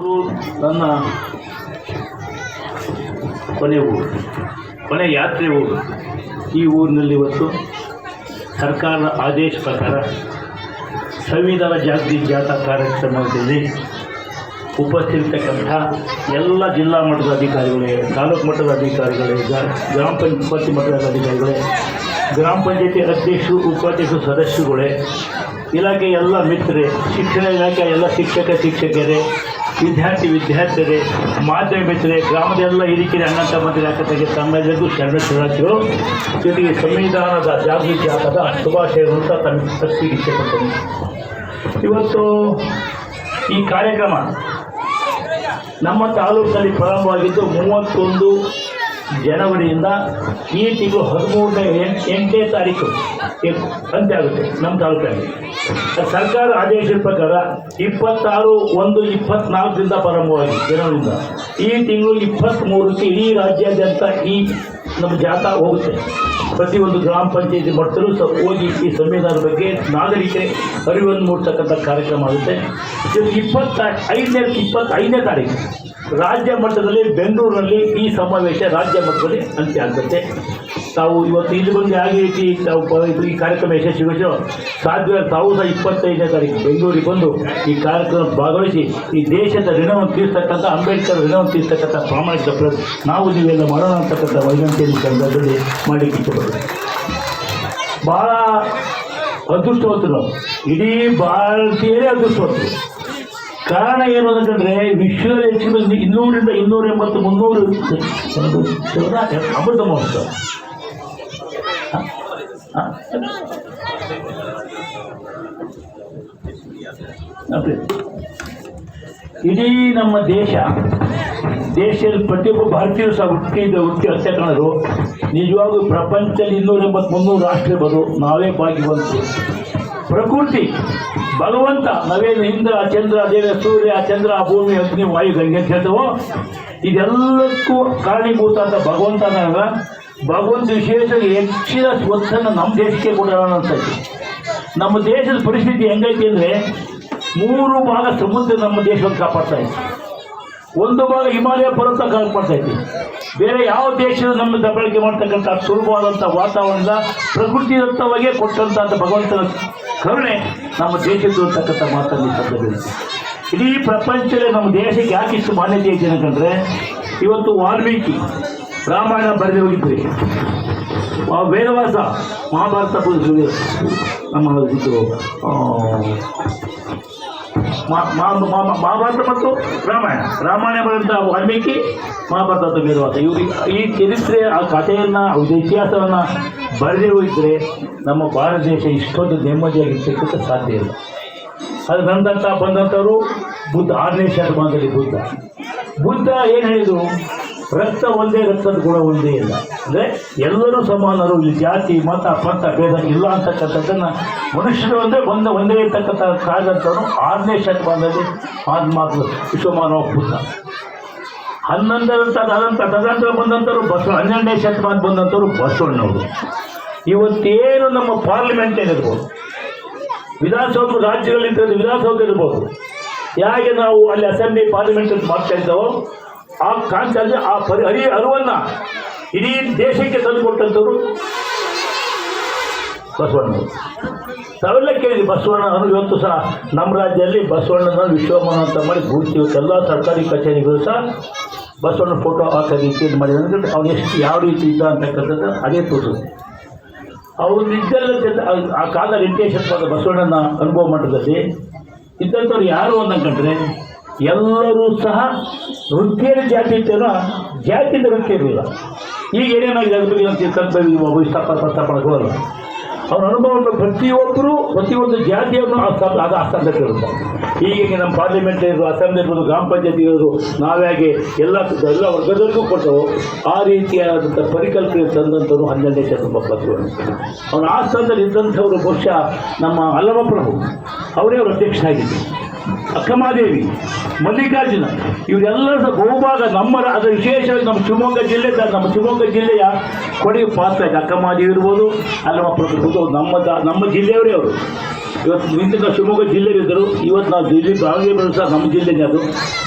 ನನ್ನ ಕೊನೆ ಊರು, ಕೊನೆ ಯಾತ್ರೆ ಊರು. ಈ ಊರಿನಲ್ಲಿ ಇವತ್ತು ಸರ್ಕಾರದ ಆದೇಶ ಪ್ರಕಾರ ಸಂವಿಧಾನ ಜಾಗೃತಿ ಜಾಥಾ ಕಾರ್ಯಕ್ರಮದಲ್ಲಿ ಉಪಸ್ಥಿತಕ್ಕಂಥ ಎಲ್ಲ ಜಿಲ್ಲಾ ಮಟ್ಟದ ಅಧಿಕಾರಿಗಳೇ, ತಾಲೂಕು ಮಟ್ಟದ ಅಧಿಕಾರಿಗಳೇ, ಗ್ರಾ- ಗ್ರಾಮ ಪಂಚಾಯತಿ ಮಟ್ಟದ ಅಧಿಕಾರಿಗಳೇ, ಗ್ರಾಮ ಪಂಚಾಯತಿ ಅಧ್ಯಕ್ಷರು ಉಪಾಧ್ಯಕ್ಷರು ಸದಸ್ಯರುಗಳೇ, ಇಲಾಖೆ ಎಲ್ಲ ಮಿತ್ರರೇ, ಶಿಕ್ಷಣ ಇಲಾಖೆ ಎಲ್ಲ ಶಿಕ್ಷಕ, ಶಿಕ್ಷಕರೇ ವಿದ್ಯಾರ್ಥಿ, ವಿದ್ಯಾರ್ಥಿಯರೇ, ಮಾಧ್ಯಮ ಮಿತ್ರರೇ, ಗ್ರಾಮದ ಎಲ್ಲ ಹಿರಿಕೆರೆ ಅಣ್ಣ ತಮ್ಮಂದಿರ ಕತೆಗೆ ತಮ್ಮೆಲ್ಲರಿಗೂ ಶರಣ ಶರಣಾರ್ಥಿಗಳು. ಜೊತೆಗೆ ಸಂವಿಧಾನದ ಜಾಗೃತಿ ಹಾಕದ ಶುಭಾಶಯಗಳು ಅಂತ ತಮ್ಮ ಶಕ್ತಿ ಇಷ್ಟಪಡ್ತೇನೆ ಇವತ್ತು ಈ ಕಾರ್ಯಕ್ರಮ ನಮ್ಮ ತಾಲೂಕಿನಲ್ಲಿ ಪ್ರಾರಂಭವಾಗಿದ್ದು ಮೂವತ್ತೊಂದು ಜನವರಿಯಿಂದ ಈ ತಿಂಗಳು ಹದಿಮೂರನೇ ಎಂಟು ಎಂಟನೇ ತಾರೀಕು ಅಂತ್ಯ ಆಗುತ್ತೆ ನಮ್ಮ ತಾಲೂಕಲ್ಲಿ. ಸರ್ಕಾರ ಆದೇಶದ ಪ್ರಕಾರ ಇಪ್ಪತ್ತಾರು ಒಂದು ಇಪ್ಪತ್ನಾಲ್ಕರಿಂದ ಪ್ರಾರಂಭವಾಗಿ ಜನವರಿಯಿಂದ. ಈ ತಿಂಗಳು ಇಪ್ಪತ್ತ್ಮೂರಕ್ಕೆ ಇಡೀ ರಾಜ್ಯಾದ್ಯಂತ ಈ ನಮ್ಮ ಜಾಥಾ ಹೋಗುತ್ತೆ. ಪ್ರತಿಯೊಂದು ಗ್ರಾಮ ಪಂಚಾಯತಿ ಮಟ್ಟದಲ್ಲೂ ಸಹ ಹೋಗಿ ಈ ಸಂವಿಧಾನದ ಬಗ್ಗೆ ನಾಗರಿಕರೇ ಅರಿವನ್ನು ಮೂಡಿಸತಕ್ಕಂಥ ಕಾರ್ಯಕ್ರಮ ಆಗುತ್ತೆ. ಇಪ್ಪತ್ತ ಐದನೇ ಇಪ್ಪತ್ತೈದನೇ ತಾರೀಕು ರಾಜ್ಯ ಮಟ್ಟದಲ್ಲಿ ಬೆಂಗಳೂರಿನಲ್ಲಿ ಈ ಸಮಾವೇಶ ರಾಜ್ಯ ಮಟ್ಟದಲ್ಲಿ ಅಂತ್ಯ ಆಗುತ್ತೆ ತಾವು ಇವತ್ತು ಇಲ್ಲಿ ಬಂದು ಯಾವ ರೀತಿ ತಾವು ಈ ಕಾರ್ಯಕ್ರಮ ಯಶಸ್ವಿಗೊಳಿಸೋ ಸಾವಿರದ ಸಹ ಇಪ್ಪತ್ತೈದನೇ ತಾರೀಕು ಬೆಂಗಳೂರಿಗೆ ಬಂದು ಈ ಕಾರ್ಯಕ್ರಮ ಭಾಗವಹಿಸಿ ಈ ದೇಶದ ಋಣವನ್ನು ತೀರ್ತಕ್ಕಂಥ ಅಂಬೇಡ್ಕರ್ ಋಣವನ್ನು ತೀರ್ತಕ್ಕಂಥ ಪ್ರಾಮಾಣಿಕ ಪ್ರ ನಾವು ನೀವೆಲ್ಲ ಮಾಡೋಣ ಅಂತಕ್ಕಂಥ ಈ ಸಂದರ್ಭದಲ್ಲಿ ಮಾಡಲಿಕ್ಕೆ ಇಷ್ಟಪಡ್ತೀವಿ ಭಾಳ ಅದೃಷ್ಟವಂತರು ಇಡೀ ಭಾರತೀಯರೇ ಅದೃಷ್ಟವಂತರು. ಕಾರಣ ಏನು ಅಂತಂದ್ರೆ ವಿಶ್ವದ ಹೆಚ್ಚಿನ ಮಂದಿ ಇನ್ನೂರಿಂದ ಇನ್ನೂರ ಎಂಬತ್ತು ಮುನ್ನೂರು ಅಮೃತ ಮಹೋತ್ಸವ. ಇಡೀ ನಮ್ಮ ದೇಶ, ದೇಶದಲ್ಲಿ ಪ್ರತಿಯೊಬ್ಬ ಭಾರತೀಯರು ಸಹ ಹುಟ್ಟಿದ ಹುಟ್ಟಿ ಕಾಣೋದು ನಿಜವಾಗಲೂ ಪ್ರಪಂಚದಲ್ಲಿ ಇನ್ನೂರ ಎಂಬತ್ತು ಮುನ್ನೂರು ರಾಷ್ಟ್ರ ಇರ್ಬೋದು ನಾವೇ ಭಾಗ್ಯವಂತರು ಪ್ರಕೃತಿ ಭಗವಂತ, ನಾವೇನು ಇಂದ್ರ, ಚಂದ್ರ, ದೇವ, ಸೂರ್ಯ, ಚಂದ್ರ, ಭೂಮಿ, ಅಗ್ನಿ, ವಾಯು, ಗಂಗೆ ಅಂತ ಹೇಳ್ತೇವೋ ಇದೆಲ್ಲಕ್ಕೂ ಕಾರಣೀಭೂತ ಅಂತ ಭಗವಂತ ಭಗವಂತ ವಿಶೇಷ ಹೆಚ್ಚಿನ ಸ್ವತ್ತನ್ನು ನಮ್ಮ ದೇಶಕ್ಕೆ ಕೊಡೋಣ ಅಂತ. ನಮ್ಮ ದೇಶದ ಪರಿಸ್ಥಿತಿ ಹೆಂಗೈತಿ ಅಂದರೆ, ಮೂರು ಭಾಗ ಸಮುದ್ರ ನಮ್ಮ ದೇಶವನ್ನು ಕಾಪಾಡ್ತಾ ಇದೆ. ಒಂದು ಭಾಗ ಹಿಮಾಲಯ ಪರ್ವತ ಕಾಪಾಡ್ತಾ ಐತಿ ಬೇರೆ ಯಾವ ದೇಶದ ನಮ್ಮ ದಬ್ಬಳಿಕೆ ಮಾಡ್ತಕ್ಕಂಥ ಸುಲಭವಾದಂಥ ವಾತಾವರಣದ ಪ್ರಕೃತಿದತ್ತವಾಗಿಯೇ ಕೊಟ್ಟಂಥ ಭಗವಂತನ ಕರುಣೆ. ನಮ್ಮ ದೇಶದ್ದು ಅಂತಕ್ಕಂಥ ಮಾತನ್ನು ಸಂದರ್ಭದಲ್ಲಿ ಇಡೀ ಪ್ರಪಂಚದಲ್ಲಿ ನಮ್ಮ ದೇಶಕ್ಕೆ ಯಾಕೆ ಇಷ್ಟು ಮಾನ್ಯತೆ ಐತೆ ಅಂತಂದರೆ, ಇವತ್ತು ವಾಲ್ಮೀಕಿ ರಾಮಾಯಣ ಬರೆದು ಹೋಗಿದ್ರಿ. ವೇದವಾಸ ಮಹಾಭಾರತ ನಮ್ಮ ಇದು ಮಹಾಭಾರತ ಮತ್ತು ರಾಮಾಯಣ. ರಾಮಾಯಣ ಬರೆದಂಥ ವಾಲ್ಮೀಕಿ ಮಹಾಭಾರತ ವೇದವಾಸ ಈ ಚರಿತ್ರೆ ಆ ಕಥೆಯನ್ನು ಇತಿಹಾಸವನ್ನು ಬರೆದೇ ಹೋಗಿದ್ರೆ ನಮ್ಮ ಭಾರತ ದೇಶ ಇಷ್ಟೊಂದು ನೆಮ್ಮದಿಯಾಗಿರ್ತಕ್ಕಂಥ ಸಾಧ್ಯ ಇಲ್ಲ. ಅದು ಬಂದಂಥ ಬಂದಂಥವರು ಬುದ್ಧ, ಆರನೇ ಶತಮಾನದಲ್ಲಿ ಬುದ್ಧ. ಬುದ್ಧ ಏನು ಹೇಳಿದರು? ರಕ್ತ ಒಂದೇ, ರಕ್ತದ ಗುಣ ಒಂದೇ ಇಲ್ಲ. ಅಂದರೆ ಎಲ್ಲರೂ ಸಮಾನರು, ಇಲ್ಲಿ ಜಾತಿ, ಮತ, ಪಂಥ, ಭೇದ ಇಲ್ಲ ಅಂತಕ್ಕಂಥದ್ದನ್ನು ಮನುಷ್ಯರು ಅಂದರೆ ಒಂದೇ ಒಂದೇ ಇರ್ತಕ್ಕಂಥ ಕಾದಂಥವ್ರು ಆರನೇ ಶತಮಾನದಲ್ಲಿ ಆತ್ಮಾತ್ಮ ವಿಶ್ವಮಾನವ ಬುದ್ಧ. ಹನ್ನೊಂದರ ತದಂತ ತದಂತರ ಬಂದಂಥವ್ರು ಬಸವ, ಹನ್ನೆರಡನೇ ಶತಮಾನ ಬಂದಂಥವ್ರು ಬಸವಣ್ಣವರು. ಇವತ್ತೇನು ನಮ್ಮ ಪಾರ್ಲಿಮೆಂಟ್ ಏನಿರ್ಬೋದು? ವಿಧಾನಸೌಧ ರಾಜ್ಯಗಳಲ್ಲಿ ವಿಧಾನಸೌಧ ಇರ್ಬೋದು. ಹೇಗೆ ನಾವು ಅಲ್ಲಿ ಅಸೆಂಬ್ಲಿ ಪಾರ್ಲಿಮೆಂಟ್ ಅಂತ ಮಾಡ್ತಾ ಇದ್ದಾವೋ, ಆ ಕಾನ್ಸಲ್ಲಿ ಆ ಪರಿ, ಹರಿ ಅರಿವನ್ನು ಇಡೀ ದೇಶಕ್ಕೆ ತಂದುಕೊಟ್ಟಂಥವ್ರು ಬಸವಣ್ಣ. ತಾವೆಲ್ಲ ಕೇಳಿದ್ವಿ, ಬಸವಣ್ಣ ಅವರು ಇವತ್ತು ಸಹ ನಮ್ಮ ರಾಜ್ಯದಲ್ಲಿ ಬಸವಣ್ಣನ ವಿಶ್ವಮಾನ ಅಂತ ಮಾಡಿ ಪೂರ್ತಿ ಎಲ್ಲ ಸರ್ಕಾರಿ ಕಚೇರಿಗಳು ಸಹ ಬಸವಣ್ಣ ಫೋಟೋ ಹಾಕೋ ರೀತಿ ಮಾಡಿದ್ರೆ ಅವ್ನು ಎಷ್ಟು ಯಾವ ರೀತಿ ಇದ್ದ ಅಂತಕ್ಕಂಥದ್ದು ಅದೇ ತೋರಿಸುತ್ತೆ. ಅವರು ನಿಜಲ್ಲ ಆ- ಕಾಲ ವೆಂಕಟೇಶ್ವರ ಬಸವಣ್ಣನ ಅನುಭವ ಮಟ್ಟದಲ್ಲಿ ಇದ್ದಂಥವ್ರು ಯಾರು ಅಂತಂದ್ರೆ ಎಲ್ಲರೂ ಸಹ ವೃತ್ತಿಯಲ್ಲಿ ಜಾತಿ ಇರ್ತಾರೋ ಜಾತಿಯಿಂದ ವೃತ್ತಿ ಇರಲಿಲ್ಲ ಈಗ ಏನೇನಾಗಿದೆ ಅದ್ರ ಬಗ್ಗೆ ಒಬ್ಬ ಇಷ್ಟಪ ಪ್ರಸ್ತಾಪಕ್ಕೆ ಹೋಗಲ್ಲ. ಅವ್ರ ಅನುಭವವನ್ನು ಪ್ರತಿಯೊಬ್ಬರು ಪ್ರತಿಯೊಂದು ಜಾತಿಯನ್ನು ಅದು ಸ್ಥಳದಲ್ಲಿ ಇರುತ್ತೆ. ಹೀಗೆ ನಮ್ಮ ಪಾರ್ಲಿಮೆಂಟ್ ಇರೋದು ಅಸೆಂಬ್ಲಿ ಇರ್ಬೋದು ಗ್ರಾಮ ಪಂಚಾಯತಿ ಇರೋದು ನಾವ್ಯಾಗೆ ಎಲ್ಲ ಎಲ್ಲ ವರ್ಗದವರಿಗೂ ಕೊಟ್ಟವು ಆ ರೀತಿಯಾದಂಥ ಪರಿಕಲ್ಪನೆ ತಂದಂಥವ್ರು ಹನ್ನೆರಡನೇ ಶತಮಾನ ಅವನ ಆ ಸ್ಥಾನದಲ್ಲಿ ಇದ್ದಂಥವ್ರು ಬಹುಶಃ ನಮ್ಮ ಅಲ್ಲಮಪ್ರಭು ಅವರೇ ಅವರು ಅಧ್ಯಕ್ಷರಾಗಿದ್ದರು. ಅಕ್ಕಮಾದೇವಿ, ಮಲ್ಲಿಕಾರ್ಜುನ, ಇವರೆಲ್ಲರ ಬಹುಭಾಗ ನಮ್ಮ ಅದರ ವಿಶೇಷವಾಗಿ ನಮ್ಮ ಶಿವಮೊಗ್ಗ ಜಿಲ್ಲೆ ನಮ್ಮ ಶಿವಮೊಗ್ಗ ಜಿಲ್ಲೆಯ ಕೊಡುಗೆ ಪಾತ್ರ ಇದೆ. ಅಕ್ಕಮಾದೇವಿ ಇರ್ಬೋದು ಅಲ್ಲಮಪ್ರಭು ಇರ್ಬೋದು, ನಮ್ಮ ನಮ್ಮ ಜಿಲ್ಲೆಯವರೇ ಅವರು. ಇವತ್ತು ನಿಂತಿದ್ದ ಶಿವಮೊಗ್ಗ ಜಿಲ್ಲೆಯಲ್ಲಿದ್ದರು, ಇವತ್ತು ನಾವು ಜಿಲ್ಲೆ ಬೆಳೆಸ ನಮ್ಮ ಜಿಲ್ಲೆನೇ ಅದು.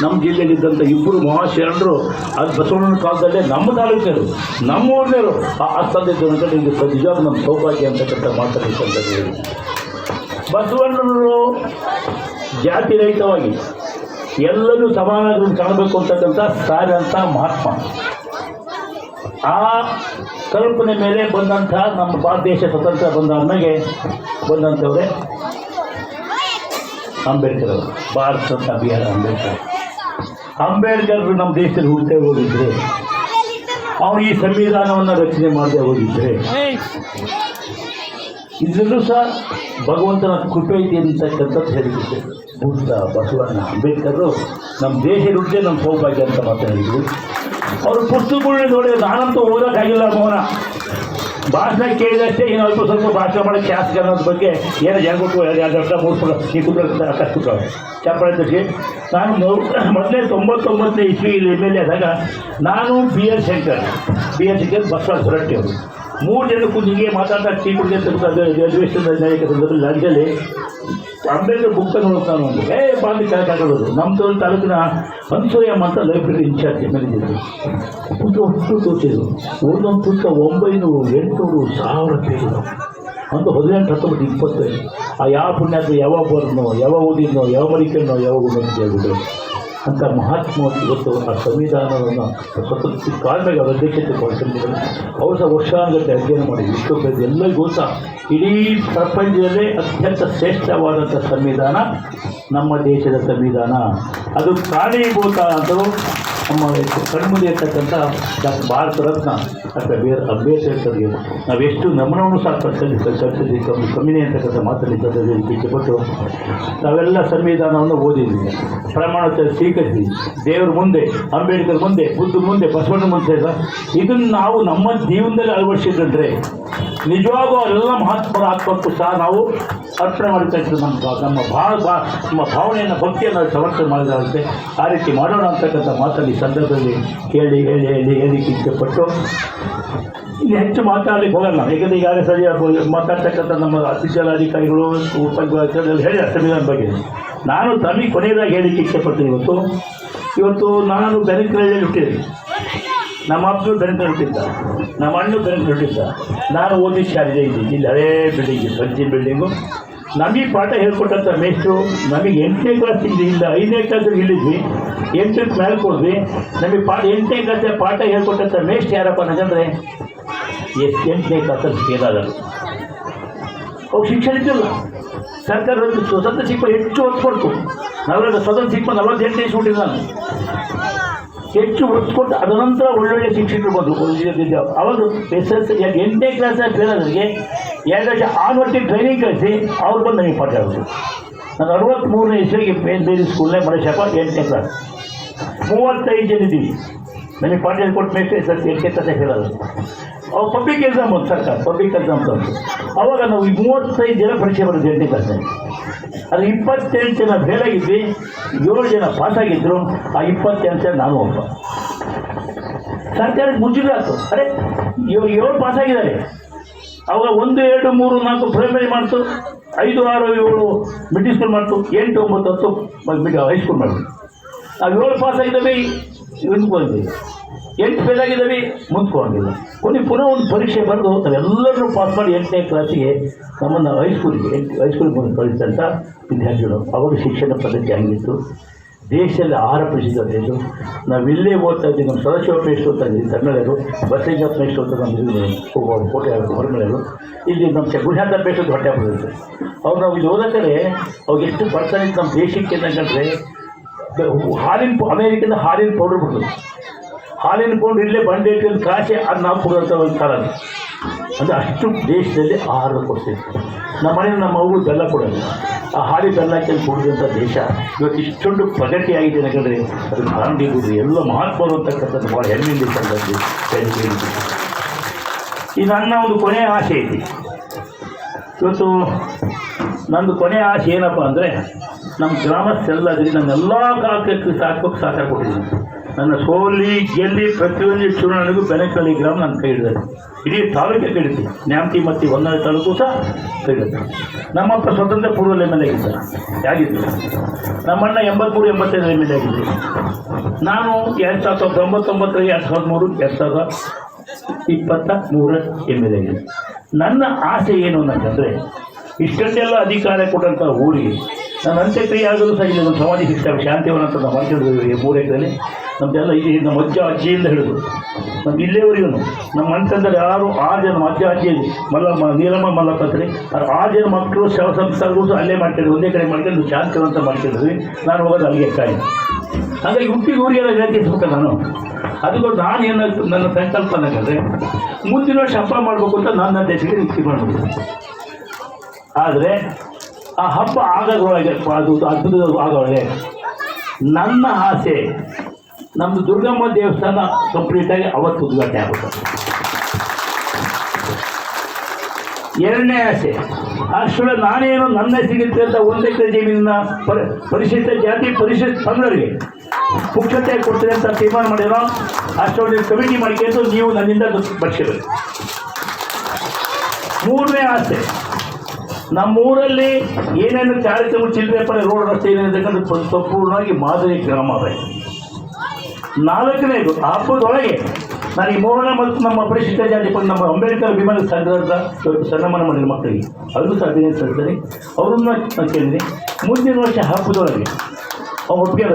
ನಮ್ಮ ಜಿಲ್ಲೆಯಲ್ಲಿದ್ದಂಥ ಇಬ್ಬರು ಮಹಾಶರಣರು, ಅದು ಬಸವಣ್ಣನ ಕಾಲದಲ್ಲೇ ನಮ್ಮ ತಾಲೂಕಿನರು ನಮ್ಮ ಊರಿನರು ಆ ಜನಕ್ಕೆ ಇದು ನಿಜವಾಗ ನಮ್ಮ ಸೌಭಾಗ್ಯ ಅಂತಕ್ಕಂಥ ಮಾತಾಡಿರ್ತಂಥದ್ದು ಹೇಳಿ ಬಸವಣ್ಣನವರು ಜಾತಿ ರಹಿತವಾಗಿ ಎಲ್ಲರೂ ಸಮಾನಗಳು ಕಾಣಬೇಕು ಅಂತಕ್ಕಂಥ ಸಾರಿದಂಥ ಮಹಾತ್ಮ. ಆ ಕಲ್ಪನೆ ಮೇಲೆ ಬಂದಂಥ ನಮ್ಮ ಭಾರತ ದೇಶ ಸ್ವತಂತ್ರ ಬಂದಾದ್ಮೇಲೆ ಬಂದಂಥವ್ರೆ ಅಂಬೇಡ್ಕರ್ ಅವರು. ಭಾರತ ರತ್ನ ಆರ್ ಅಂಬೇಡ್ಕರ್. ಅಂಬೇಡ್ಕರ್ ನಮ್ಮ ದೇಶದಲ್ಲಿ ಹುಟ್ಟೇ ಹೋಗಿದ್ರೆ ಅವನು ಈ ಸಂವಿಧಾನವನ್ನು ರಚನೆ ಮಾಡದೆ ಹೋಗಿದ್ರೆ ಇದರಲ್ಲೂ ಸಹ ಭಗವಂತನ ಕೃಪೆ ಇದೆ ಅಂತಕ್ಕಂಥದ್ದು ಹೇಳಿದ್ದೆ ಬುದ್ಧ, ಬಸವಣ್ಣ, ಅಂಬೇಡ್ಕರ್ ನಮ್ಮ ದೇಹ ರುಡ್ಡೆ ನಮ್ಮ ಸೌಭಾಗ್ಯ ಅಂತ ಮಾತಾಡಿದ್ರು ಅವರು ಪುಸ್ತಕಗಳನ್ನ ನೋಡಿ, ನಾನಂತೂ ಓದೋಕ್ಕಾಗಿಲ್ಲ ಮೋಹನ ಭಾಷಣ ಕೇಳಿದಷ್ಟೇ ಏನು ಅಲ್ಪ ಸ್ವಲ್ಪ ಭಾಷಣ ಮಾಡಿ ಶಾಸಕ ಅನ್ನೋದ್ರ ಬಗ್ಗೆ ಏನು ಹೇಳ್ಬಿಟ್ಟು ಎರಡು ವರ್ಷ ಮೂರು ಸಲ ಈ ಕುಟುಂಬ ಕಷ್ಟಬಿಟ್ಟು ಚಪ್ಪಾಳೆ ನಾನು ಮೊದಲೇ ತೊಂಬತ್ತೊಂಬತ್ತನೇ ಇಸ್ವಿ ಎಂ ಎಲ್ ಎ ಆದಾಗ ನಾನು B L Shankar. B L Shankar Basavaraj Horatti ಅವರು. ಮೂರು ಜನ ಹಿಂಗೆ ಮಾತಾಡ್ತಾ ಟೀ ಕುಡಿದಂತ ಅಧಿವೇಶನದ ನಾಯಕ ಸಂದರ್ಭದಲ್ಲಿ ಲಂಚಲ್ಲಿ ಅಂಬೇಡ್ಕರ್ ಬುಕ್ ನೋಡ್ತಾನೆ ನಾನು ಏ ಬಾಂಧಿ ಕೆಲಸ ನಮ್ಮ ತೋಲ್ ತಾಲೂಕಿನ ಹಂಸೋಯಮ್ಮ ಅಂತ ಲೈಬ್ರರಿ ಇನ್ಚಾರ್ಜ್ ಎಂ ಒಂದು ಅಷ್ಟು ತೋರಿಸಿದ್ರು. ಒಂದೊಂದು ಪುಸ್ತಕ ಒಂಬೈನೂರು, ಎಂಟುನೂರು, ಸಾವಿರ ಪೇಜ್ ಒಂದು ಹದಿನೆಂಟು, ಹತ್ತೊಂಬತ್ತು, ಇಪ್ಪತ್ತೈದು. ಆ ಯಾವ ಪುಣ್ಯಾತ್ಮ ಯಾವಾಗ ಬರ್ನೋ ಯಾವಾಗ ಓದಿದ್ನೋ, ಯಾವ ಮಡಿಕೆನೋ ಯಾವಾಗ ಓದಿದ್ರು ಅಂತ ಮಹಾತ್ಮ ಇವತ್ತು ಆ ಸಂವಿಧಾನವನ್ನು ಸ್ವತಂತ್ರ ಕಾರಣಗಳ ಅವರ ಅಧ್ಯಕ್ಷತೆ ಕೊಡ್ತಿದ್ದಾರೆ ಅವರು ಸಹ ಅಧ್ಯಯನ ಮಾಡಿ ವಿಶ್ವಪ್ರಸಿದ್ಧ ಎಲ್ಲರಿಗೂ ಸಹ ಇಡೀ ಪ್ರಪಂಚದಲ್ಲೇ ಅತ್ಯಂತ ಶ್ರೇಷ್ಠವಾದಂಥ ಸಂವಿಧಾನ ನಮ್ಮ ದೇಶದ ಸಂವಿಧಾನ. ಅದು ಕಾರಣೀಭೂತ ಅಂತಲೂ ನಮ್ಮ ಕಣ್ಮುಂದೆ ಇರ್ತಕ್ಕಂಥ doctor Bharat Ratna doctor B R ಅಂಬೇಡ್ಕರ್ಗೆ ನಾವೆಷ್ಟು ನಮನವನ್ನು ಸಹ ಕಮ್ಮಿ ಕಮ್ಮಿನೇ ಅಂತಕ್ಕಂಥ ಮಾತಲ್ಲಿ ಇಚ್ಛೆಪಟ್ಟು ನಾವೆಲ್ಲ ಸಂವಿಧಾನವನ್ನು ಓದಿದ್ವಿ. ಪ್ರಮಾಣ ಸ್ವೀಕರಿಸಿ, ದೇವರ ಮುಂದೆ, ಅಂಬೇಡ್ಕರ್ ಮುಂದೆ ಬುದ್ಧ ಮುಂದೆ ಬಸವಣ್ಣ ಮುಂದೆ ಇದನ್ನು ನಾವು ನಮ್ಮ ಜೀವನದಲ್ಲಿ ಅಳವಡಿಸಿದ್ರೆ ನಿಜವಾಗೂ ಅವರೆಲ್ಲ ಮಹಾತ್ಮರ ಆತ್ಮಕ್ಕೂ ಸಹ ನಾವು ಅರ್ಪಣೆ ಮಾಡತಕ್ಕಂಥ ನಮ್ಮ ನಮ್ಮ ಭಾವ ನಮ್ಮ ಭಾವನೆಯನ್ನು, ಭಕ್ತಿಯನ್ನು ಸಮರ್ಥನೆ ಮಾಡಿದಾಗುತ್ತೆ ಆ ರೀತಿ ಮಾಡೋಣ ಅಂತಕ್ಕಂಥ ಮಾತನ್ನು ಈ ಸಂದರ್ಭದಲ್ಲಿ ಹೇಳಿ ಹೇಳಿ ಹೇಳಿ ಹೇಳಿಕ್ಕೆ ಇಷ್ಟಪಟ್ಟು ಇಲ್ಲಿ ಹೆಚ್ಚು ಮಾತಾಡಲಿಕ್ಕೆ ಹೋಗಲ್ಲ ಯಾಕಂದರೆ ಈಗಾಗಲೇ ಸರಿ ಮಾತಾಡ್ತಕ್ಕಂಥ ನಮ್ಮ ಜಿಲ್ಲಾಧಿಕಾರಿಗಳು ಉಪಾಧಿಕಾರಿಗಳು ಹೇಳಿ ಸಂವಿಧಾನ ಬಗ್ಗೆ. ನಾನು ತಮಗೆ ಕೊನೆಯದಾಗಿ ಹೇಳಿಕ್ಕೆ ಇಷ್ಟಪಡ್ತೀನಿ. ಇವತ್ತು ಇವತ್ತು ನಾನು ಬೆನಕರಲ್ಲಿ ಹುಟ್ಟಿದೆ. ನಮ್ಮ ಅಪ್ಪನು ಬೆನಕಲ್ಲಿ ಹೊರಟಿದ್ದ ನಮ್ಮ ಅಣ್ಣ ಬೆನಕಲ್ಲಿ ಹೊರಟಿದ್ದ ನಾನು ಓದಿ ಶಾಲೆ ಇದ್ದೀನಿ. ಇಲ್ಲಿ ಅದೇ ಬಿಲ್ಡಿಂಗ್ ಸಂಜೆ ಬಿಲ್ಡಿಂಗು ನಮಗೆ ಪಾಠ ಹೇಳ್ಕೊಟ್ಟಂಥ ಮೇಷ್ಟ್ರು, ನಮಗೆ ಎಂಟನೇ ಕ್ಲಾಸ್ ಇಲ್ಲ ಐದನೇ ಕ್ಲಾಸ್ ಇಳಿದ್ವಿ. ಎಂಟನೇ ಮೇಲೆ ಹೋದ್ವಿ ನಮಗೆ ಪಾಠ ಎಂಟನೇ ಕ್ಲಾಸ್ ಪಾಠ ಹೇಳ್ಕೊಟ್ಟಂಥ ಮೇಷ್ಟ್ರು ಯಾರಪ್ಪ ನನಗಂದ್ರೆ ಎಷ್ಟು ಎಂಟನೇ ಕ್ಲಾಸಲ್ಲಿ ಸೇರಾದರು ಅವ್ರು ಶಿಕ್ಷಣ ಇದ್ದಿಲ್ಲ. ಸರ್ಕಾರ ಸ್ವತಂತ್ರ ಶಿಕ್ಷಣ ಹೆಚ್ಚು ಒತ್ತು ಕೊಡ್ತು. ನಾವೆಲ್ಲ ಸ್ವತಂತ್ರ ಶಿಕ್ಷಣ ನಲವತ್ತೆಂಟನೇ ಸೂಟಿಲ್ಲ ನಾನು. ಹೆಚ್ಚು ಒತ್ತು ಕೊಟ್ಟು ಅದರ ನಂತರ ಒಳ್ಳೊಳ್ಳೆ ಶಿಕ್ಷಕರು ಬಂದರು ಅವಾಗ ಎಸ್ ಎಸ್ ಎಂಟನೇ ಕ್ಲಾಸ್ ಫೇಲ್ ಎರಡು ವರ್ಷ ಆರು ವರ್ಷ ಟ್ರೈನಿಂಗ್ ಕಳಿಸಿ ಅವ್ರು ಬಂದು ನನಗೆ ಪಾಠ ಹೇಳಿದ್ರು ನಾನು ಅರವತ್ತ್ಮೂರನೇ ಇಸ್ವಿಗೆ ಬೇರೆ ಬೇರೆ ಸ್ಕೂಲ್ನೇ ಮಲೇಶಪ್ಪ ಎಂಟನೇ ಕ್ಲಾಸ್ ಮೂವತ್ತೈದು ಜನ ಇದ್ದೀವಿ. ನನಗೆ ಪಾಠ ಹೇಳ್ಕೊಟ್ಟು ಮೇಲೆ ಎಸ್ ಎಂಟನೇ ಕ್ಲಾಸ್ ಹೇಳೋದು ಅವಾಗ ಪಬ್ಲಿಕ್ ಎಕ್ಸಾಮ್ ಒಂದು ಸರ್ಕಾರ ಪಬ್ಲಿಕ್ ಎಕ್ಸಾಮ್ ಬಂತು ಅವಾಗ ನಾವು ಮೂವತ್ತೈದು ಜನ ಪರೀಕ್ಷೆ ಬರೋದು ಎಂಟನೇ ಕ್ಲಾಸ್ನಲ್ಲಿ ಅದು ಇಪ್ಪತ್ತೆಂಟು ಜನ ಫೇಲ್ ಆಗಿದ್ವಿ, ಏಳು ಜನ ಪಾಸ್ ಆಗಿದ್ರು, ಆ ಇಪ್ಪತ್ತೆಂಟು ಜನ ನಾನು ಒಬ್ಬ. ಸರ್ಕಾರಕ್ಕೆ ಮುಜುಗರ ಆಯ್ತು ಅರೆ ಇವಾಗ ಏಳು ಪಾಸ್ ಆಗಿದ್ದಾರೆ. ಅವಾಗ ಒಂದು, ಎರಡು, ಮೂರು, ನಾಲ್ಕು ಪ್ರೈಮರಿ ಮಾಡ್ತು, ಐದು, ಆರು, ಏಳು ಮಿಡ್ಲ್ ಸ್ಕೂಲ್ ಮಾಡ್ತು, ಎಂಟು, ಒಂಬತ್ತು, ಹತ್ತು ಮಿಡ್ ಹೈಸ್ಕೂಲ್ ಮಾಡ್ತು. ಆ ಏಳು ಪಾಸ್ ಆಗಿದ್ದಾವೆ ನಿಂತ್ಕೊಂಡಿದ್ದೀವಿ ಎಂಟು ಫೇಲ್ ಆಗಿದ್ದಾವೆ ಮುಂದ್ಕೊಂಡಿಲ್ಲ ಕೊನೆ ಪುನಃ ಒಂದು ಪರೀಕ್ಷೆ ಬರೆದು ನಾವೆಲ್ಲರೂ ಪಾಸ್ ಮಾಡಿ ಎಂಟನೇ ಕ್ಲಾಸಿಗೆ ನಮ್ಮನ್ನು ಹೈಸ್ಕೂಲಿಗೆ ಎಂಟು ಹೈಸ್ಕೂಲಿಗೆ ಬಂದು ಕಳಿಸಿದಂಥ ವಿದ್ಯಾರ್ಥಿಗಳು. ಅವರು ಶಿಕ್ಷಣ ಪದ್ಧತಿ ಆಗಿತ್ತು ದೇಶದಲ್ಲಿ ಆಹಾರ ಪ್ರಸಿದ್ಧ ದೇಶ. ನಾವಿಲ್ಲೇ ಓದ್ತಾ ಇದ್ದೀವಿ, ನಮ್ಮ ಸದಾಶಿವ ಎಷ್ಟು ಓದ್ತಾ ಇದ್ದೀವಿ ಕನ್ನಡರು ಬಸಲಿಂಗಪ್ಪ ಎಷ್ಟು ಓದ್ತಾ ನಮ್ಮ ಕೋಟೆ ಹೊರಗಡೆರು ಇಲ್ಲಿ ನಮ್ಮ ಗುರುಶಾಂತ ಮೇಷ್ಟ್ರು ಹೊಟ್ಟೆ ಬರುತ್ತೆ ಅವ್ರು ನಾವು ಇಲ್ಲಿ ಓದಕ್ಕರೆ ಅವ್ರಿಗೆ ಎಷ್ಟು ಪರ್ಸೆಂಟ್ ನಮ್ಮ ದೇಶಕ್ಕೆ ಏನಂತಂದರೆ ಹಾಲಿನ ಅಮೇರಿಕಿಂದ ಹಾಲಿನ ಪೌಡರ್ ಬಿಡೋದು ಹಾಲಿನ ಕೊಂಡು ಇಲ್ಲೇ ಬಂಡೆ ಕಾಸಿ ಕಾಸೆ ಅದು ಕೊಡುವಂಥ ಒಂದು ಕಾಲ ಅಂದರೆ ಅಷ್ಟು ದೇಶದಲ್ಲಿ ಆಹಾರ ಕೊಡ್ತೀವಿ ನಮ್ಮ ಮನೆಯಲ್ಲಿ ನಮ್ಮ ಮಗು ಬೆಲ್ಲ ಕೊಡೋದು. ಆ ಹಾಡಿ ಬೆಲ್ಲ ಹಾಕಿ ಕುಡಿದಂಥ ದೇಶ. ಇವತ್ತು ಇಷ್ಟೊಂದು ಪ್ರಗತಿಯಾಗಿದೆ ಯಾಕಂದರೆ ಅದು ಕಾರಣೀಭೂತ ಎಲ್ಲ ಮಹತ್ವ ಅಂತಕ್ಕಂಥದ್ದು ಭಾಳ ಹೆಮ್ಮೆಯಿಂದ ತಂದದ್ದು ಈ ನನ್ನ ಒಂದು ಕೊನೆಯ ಆಸೆ ಐತಿ ಇವತ್ತು ನಂದು ಕೊನೆಯ ಆಸೆ ಏನಪ್ಪ ಅಂದರೆ ನಮ್ಮ ಗ್ರಾಮಸ್ಥರೆಲ್ಲ ನನ್ನೆಲ್ಲ ಕಾಲಕ್ಕೆ ಸಾಕೋಕ್ಕೆ ಸಹಕಾರ ಕೊಟ್ಟಿದ್ದೀನಿ ನನ್ನ ಸೋಲಿ, ಗೆಲ್ಲಿ ಪ್ರತಿಯೊಂದು ಚುನಾವಣೆಗೂ ಬೆನಕಳ್ಳಿ ಗ್ರಾಮ ನನ್ನ ಕೈ ಹಿಡಿದೆ ಇಡೀ ತಾಲೂಕೆ ಕೈ ಹಿಡಿತು. ನ್ಯಾಮತಿ ಮತ್ತು ಒಂದನೇ ತಾಲೂಕು ಸಹ ಕೈ ಹಿಡಿದ ನಮ್ಮಪ್ಪ ಸ್ವತಂತ್ರ ಪೂರ್ವದಲ್ಲಿ ಎಂ ಎಲ್ ಎ ಆಗಿದ್ದ. ಆಗಿದ್ದು ನಮ್ಮಣ್ಣ ಎಂಬತ್ಮೂರು ಎಂಬತ್ತೈದು ಎಂ ಎಲ್ ಎ ಆಗಿದ್ದರು ನಾನು ಎರಡು ಸಾವಿರದ ತೊಂಬತ್ತೊಂಬತ್ತರ ಎರಡು ಸಾವಿರದ ಮೂರು, ಎರಡು ಸಾವಿರದ ಇಪ್ಪತ್ತ ಮೂರ ಎಂ ಎಲ್ ಎ ನನ್ನ ಆಸೆ ಏನು ಅಂತಂದರೆ ಇಷ್ಟೊಂದೆಲ್ಲ ಅಧಿಕಾರ ಕೊಟ್ಟಂಥ ಊರಿಗೆ, ನನ್ನ ಅಂತ್ಯಕ್ರಿಯೆ ಆಗಲು ಸಹ ಇಲ್ಲಿ ಒಂದು ಸಮಾಜ ಶಿಕ್ಷಣ ಶಾಂತಿವನ ಅಂತ ಮಾತಾಡಿದ್ರು ಈ ಮೂರು ಎಕರೆಯಲ್ಲಿ ನಮ್ಮದೆಲ್ಲ ಇಲ್ಲಿ ನಮ್ಮ ಅಜ್ಜ ಅಜ್ಜಿಯಿಂದ ಹಿಡಿದು ನಮ್ಮ ಇಲ್ಲೇವರೆಗೂ ನಮ್ಮ ಅಣ್ತಂದ್ರೆ ಯಾರು ಆ ಜನ ಅಜ್ಜ ಅಜ್ಜಿ ಮಲ್ಲಮ್ಮ ನೀಲಮ್ಮ ಮಲ್ಲಪ್ಪತ್ರಿ ಅವ್ರು ಆ ಜನ ಮಕ್ಕಳು ಶವ ಸಂಸ್ಕಾರಗಳು ಅಲ್ಲೇ ಮಾಡ್ತಿದ್ರು, ಒಂದೇ ಕಡೆ ಮಾಡ್ಕೊಂಡು ಶಾಂತಿವನ ಅಂತ ಮಾಡ್ತಿದ್ವಿ. ನಾನು ಹೋಗೋದು ಅಲ್ಲಿಗೆ ಕಾಯಿ ಹಾಗಾಗಿ ಹುಟ್ಟಿದ ಊರಿಗೆಲ್ಲ ವ್ಯಾಖ್ಯಾನಿಸ್ಬೇಕು ನಾನು. ಅದಕ್ಕೂ ನಾನು ಏನು ನನ್ನ ಸಂಕಲ್ಪ ಅನ್ನೋದಂದ್ರೆ ಮುಂದಿನ ವರ್ಷ ಹಬ್ಬ ಮಾಡಬೇಕು ಅಂತ ನನ್ನ ದೇಶಕ್ಕೆ ನಿಶ್ಚಯ ಮಾಡಬೇಕು. ಆದರೆ ಆ ಹಬ್ಬ ಆಗೋದ್ರೊಳಗೆ ಅದು ಅದ್ಭುತ ಆಗೋಳಗೆ ನನ್ನ ಆಸೆ ನಮ್ಮದು ದುರ್ಗಮ್ಮ ದೇವಸ್ಥಾನ ಕಂಪ್ಲೀಟಾಗಿ ಅವತ್ತು ಉದ್ಘಾಟನೆ ಆಗುತ್ತೆ. ಎರಡನೇ ಆಸೆ ಅಷ್ಟೊಳಗೆ ನಾನೇನು ನನ್ನ ಸಿಗುತ್ತೆ ಅಂತ ಒಂದು ಎಕರೆ ಜಮೀನಿನ ಪರಿ, ಪರಿಶಿಷ್ಟ ಜಾತಿ ಪರಿಶಿಷ್ಟ ಪಂಗಡರಿಗೆ ಪುಕ್ಷತೆ ಕೊಡ್ತೀನಿ ಅಂತ ತೀರ್ಮಾನ ಮಾಡಿರೋ ಅಷ್ಟೊಂದು ಕಮಿಟಿ ಮಾಡಿಕೊಂಡು ನೀವು ನನ್ನಿಂದ ಬಡಿಸಬೇಕು ಮೂರನೇ ಆಸೆ, ನಮ್ಮೂರಲ್ಲಿ ಏನೇನು ಕಾರ್ಯಕ್ರಮ ಚಿಲ್ಲರೆ ಪಡೆ ರೋಡ್ ರಸ್ತೆ ಏನೇನು ಸಂಪೂರ್ಣವಾಗಿ ಮಾದರಿ ಗ್ರಾಮ ಅದೇ. ನಾಲ್ಕನೇದು ಆಪದೊಳಗೆ ನಾನು ಈ ಮೋಹನ ಮತ್ತು ನಮ್ಮ ಪರಿಶಿಷ್ಟ ಜಾತಿ ನಮ್ಮ ಅಂಬೇಡ್ಕರ್ ವಿಮಾನ ಸಂಘದ ಸನ್ಮಾನ ಮಾಡಿದ ಮಕ್ಕಳಿಗೆ ಅದು ಹದಿನೈದು ಸಲ್ಲಿಸ್ತಾರೆ ಅವ್ರನ್ನ ನಾನು ಮುಂದಿನ ವರ್ಷ ಹಬ್ಬದೊಳಗೆ, ಅವ್ರು ಒಪ್ಪಿಗೆ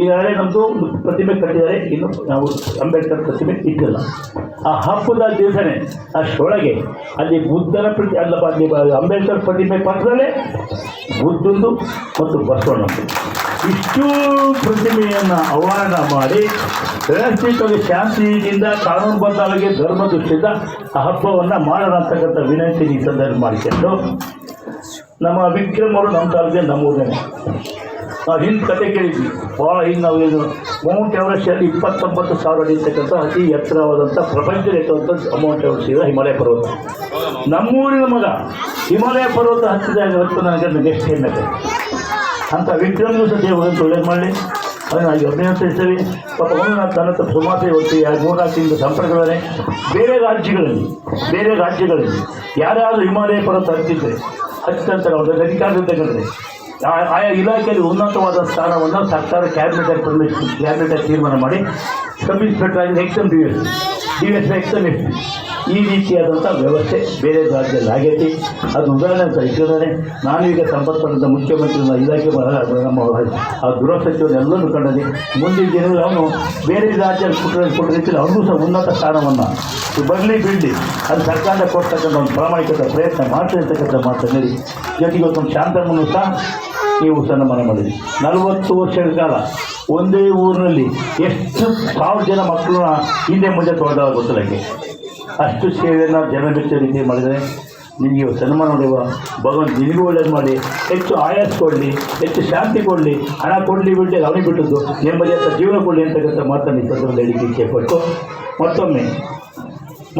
ಈಗಾಗಲೇ ನಮ್ಮದು ಪ್ರತಿಮೆ ಕಟ್ಟಿದ್ದಾರೆ. ಇನ್ನು ನಾವು ಅಂಬೇಡ್ಕರ್ ಪ್ರತಿಮೆ ಇಟ್ಟಿಲ್ಲ. ಆ ಹಬ್ಬದ ದಿವಸನೇ ಅಷ್ಟೊಳಗೆ ಅಲ್ಲಿ ಬುದ್ಧನ ಪ್ರತಿ, ಅಲ್ಲ ಅಂಬೇಡ್ಕರ್ ಪ್ರತಿಮೆ ಪಕ್ಕದಲ್ಲೇ ಬುದ್ಧಂದು ಮತ್ತು ಬಸವಣ್ಣಂದು. ಇಷ್ಟು ಪ್ರತಿಮೆಯನ್ನು ಅವಾರಣ ಮಾಡಿ ವ್ಯವಸ್ಥಿತವಾಗಿ ಶಾಂತಿಯಿಂದ ಕಾನೂನುಬದ್ಧವಾಗಿ ಧರ್ಮ ದೃಷ್ಟಿಯಿಂದ ಆ ಹಬ್ಬವನ್ನು ಮಾಡೋಣ ಅಂತಕ್ಕಂಥ ವಿನಂತಿ ಈ ಸಂದರ್ಭ ಮಾಡಿಕೊಂಡು ನಮ್ಮ ವಿಕ್ರಮ್ ಅವರು ನಮ್ಮ ತಾಲೂಕಿನ ನಮ್ಮ ಊರಿನ ನಾವು ಹಿಂದೆ ಕತೆ ಕೇಳಿದ್ವಿ. ಭಾಳ ಹಿಂದೆ ನಾವು ಏನು ಮೌಂಟ್ ಎವರೆಸ್ಟಲ್ಲಿ ಇಪ್ಪತ್ತೊಂಬತ್ತು ಸಾವಿರ ಅಡಿ ಇರ್ತಕ್ಕಂಥ ಅತಿ ಎತ್ತರವಾದಂಥ ಪ್ರಪಂಚದ ಎತ್ತುವಂಥ ಮೌಂಟ್ ಎವರೆಸ್ಟ್ ಇದೆ ಹಿಮಾಲಯ ಪರ್ವತ. ನಮ್ಮೂರಿನ ಮಗ ಹಿಮಾಲಯ ಪರ್ವತ ಹತ್ತಿದಾಗ ಹತ್ತು ನನಗೆ ನೆಕ್ಸ್ಟ್ ಏನಾಗುತ್ತೆ ಅಂತ ವ್ಯಕ್ತಿಯನ್ನು ಸಹ ದೇವರು ಒಳ್ಳೇದು ಮಾಡಲಿ. ಅದನ್ನು ನಾವು ಅಭಿನಂದಿಸ್ತೇವೆ. ಪಾಪ ತನ್ನ ಸುಮಾರು ಹೊತ್ತು ಎರಡು ಮೂರ್ನಾಲ್ಕು ತಿಂಗಳು ಸಂಪರ್ಕಗಳೇ ಬೇರೆ ರಾಜ್ಯಗಳಲ್ಲಿ ಬೇರೆ ರಾಜ್ಯಗಳಲ್ಲಿ ಯಾರ್ಯಾರು ಹಿಮಾಲಯ ಪರ ಹತ್ತಿದ್ರೆ ಅತ್ಯಂತ ಅವ್ರ ಅಧಿಕಾರದಲ್ಲಿ ಆಯಾ ಇಲಾಖೆಯಲ್ಲಿ ಉನ್ನತವಾದ ಸ್ಥಾನವನ್ನು ಸರ್ಕಾರ ಕ್ಯಾಬಿನೆಟ್ ಪರ್ಮಿಷನ್ ಕ್ಯಾಬಿನೆಟ್ ತೀರ್ಮಾನ ಮಾಡಿ ಸಬ್ ಇನ್ಸ್ಪೆಕ್ಟರ್ ಆಗಿ M D S D S exam S ಈ ರೀತಿಯಾದಂಥ ವ್ಯವಸ್ಥೆ ಬೇರೆ ರಾಜ್ಯದಲ್ಲಿ ಆಗೈತಿ. ಅದು ಉದಾಹರಣೆ ಇಟ್ಟಿದ್ದಾರೆ ನಾನು ಈಗ ಸಂಪರ್ಕಪಟ್ಟಂಥ ಮುಖ್ಯಮಂತ್ರಿ ಇಲಾಖೆ ನಮ್ಮ ಆ ಗೃಹ ಸಚಿವರೆಲ್ಲರೂ ಕಂಡದೆ ಮುಂದಿನ ದಿನದಲ್ಲಿ ಅವನು ಬೇರೆ ರಾಜ್ಯ ಕೊಟ್ಟ ರೀತಿಯಲ್ಲಿ ಅವನು ಸಹ ಉನ್ನತ ಸ್ಥಾನವನ್ನು ಬರಲಿ ಬಿಡಲಿ. ಅದು ಸರ್ಕಾರ ಕೊಡ್ತಕ್ಕಂಥ ಒಂದು ಪ್ರಾಮಾಣಿಕತೆ, ಪ್ರಯತ್ನ ಮಾಡ್ತಾ ಇರ್ತಕ್ಕಂಥ ಮಾತು ಹೇಳಿ. ಜೊತೆಗೆ ಒಂದು ಶಾಂತಮ್ಮನ್ನು ಸಹ ನೀವು ಸನ್ಮಾನ ಮಾಡಿದ್ರಿ ನಲವತ್ತು ವರ್ಷಗಳ ಕಾಲ ಒಂದೇ ಊರಿನಲ್ಲಿ ಎಷ್ಟು ಸಾವಿರ ಜನ ಮಕ್ಕಳನ್ನ ಹಿಂದೆ ಮುಂದೆ ತೊಳೆದಾಗ ಗೊತ್ತಿಲ್ಲ ನನಗೆ. ಅಷ್ಟು ಸೇವೆಯನ್ನು ಜನ ಬೆಚ್ಚ ರೀತಿ ಮಾಡಿದರೆ ನಿನಗೆ ಸನ್ಮಾನ ದೇವ ಭಗವಂತ ನಿನಗೂ ಒಳ್ಳೇದು ಮಾಡಿ, ಹೆಚ್ಚು ಆಯಾಸ ಕೊಡಲಿ, ಹೆಚ್ಚು ಶಾಂತಿ ಕೊಡಲಿ, ಹಣ ಕೊಡಲಿ ಬಿಡಲಿ, ಅವನಿಗೆ ಬಿಟ್ಟದ್ದು ಅಂತ ಜೀವನ ಕೊಡಲಿ ಅಂತಕ್ಕಂಥ ಮಾತನ್ನು ಈ ಸಂದರ್ಭದಲ್ಲಿ ಇಚ್ಛೆಪಟ್ಟು ಮತ್ತೊಮ್ಮೆ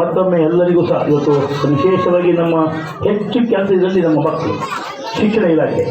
ಮತ್ತೊಮ್ಮೆ ಎಲ್ಲರಿಗೂ ಸಹ ಇವತ್ತು ವಿಶೇಷವಾಗಿ ನಮ್ಮ ಹೆಚ್ಚು ಕೆಲಸದಲ್ಲಿ ನಮ್ಮ ಮಕ್ಕಳು, ಶಿಕ್ಷಣ ಇಲಾಖೆ.